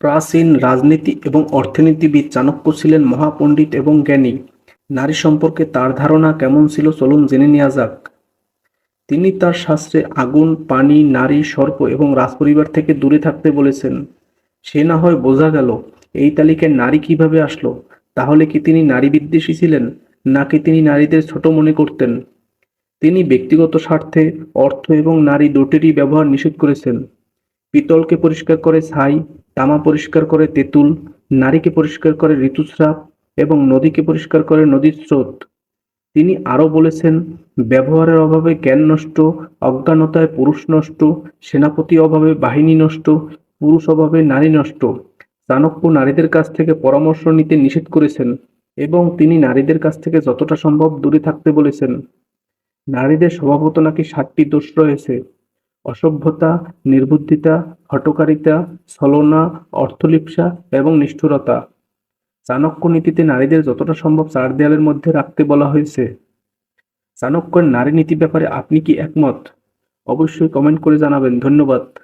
প্রাচীন রাজনীতি এবং অর্থনীতিবিদ চাণক্য ছিলেন মহাপণ্ডিত এবং জ্ঞানী। নারী সম্পর্কে তার ধারণা কেমন ছিল চলুন জেনে নেওয়া যাক। তিনি তার শাস্ত্রে আগুন, পানি, নারী, সর্প এবং রাজপরিবার থেকে দূরে থাকতে বলেছেন। সে না হয় বোঝা গেল, এই তালিকায় নারী কীভাবে আসলো? তাহলে কি তিনি নারী বিদ্বেষী ছিলেন, নাকি তিনি নারীদের ছোট মনে করতেন? তিনি ব্যক্তিগত স্বার্থে অর্থ এবং নারী দুটিরই ব্যবহার নিষেধ করেছেন। পিতলকে পরিষ্কার করে ছাই তামা পরিষ্কার করে তেঁতুল, নারীকে পরিষ্কার করে ঋতুস্রাব এবং নদীকে পরিষ্কার করে নদীর স্রোত। তিনি আরও বলেছেন, ব্যবহারের অভাবে জ্ঞান নষ্ট, অজ্ঞানতায় পুরুষ নষ্ট, সেনাপতি অভাবে বাহিনী নষ্ট, পুরুষ অভাবে নারী নষ্ট। চাণক্য নারীদের কাছ থেকে পরামর্শ নিতে নিষেধ করেছেন এবং তিনি নারীদের কাছ থেকে যতটা সম্ভব দূরে থাকতে বলেছেন। নারীদের স্বভাবত নাকি ষাটটি দোষ রয়েছে। অসভ্যতা, নির্বুদ্ধিতা, হটকারিতা, ছলনা, অর্থলিপ্সা এবং নিষ্ঠুরতা। চাণক্য নীতিতে নারীদের যতটা সম্ভব চার দেয়ালের মধ্যে রাখতে বলা হয়েছে। চাণক্যের নারী নীতি ব্যাপারে আপনি কি একমত? অবশ্যই কমেন্ট করে জানাবেন। ধন্যবাদ।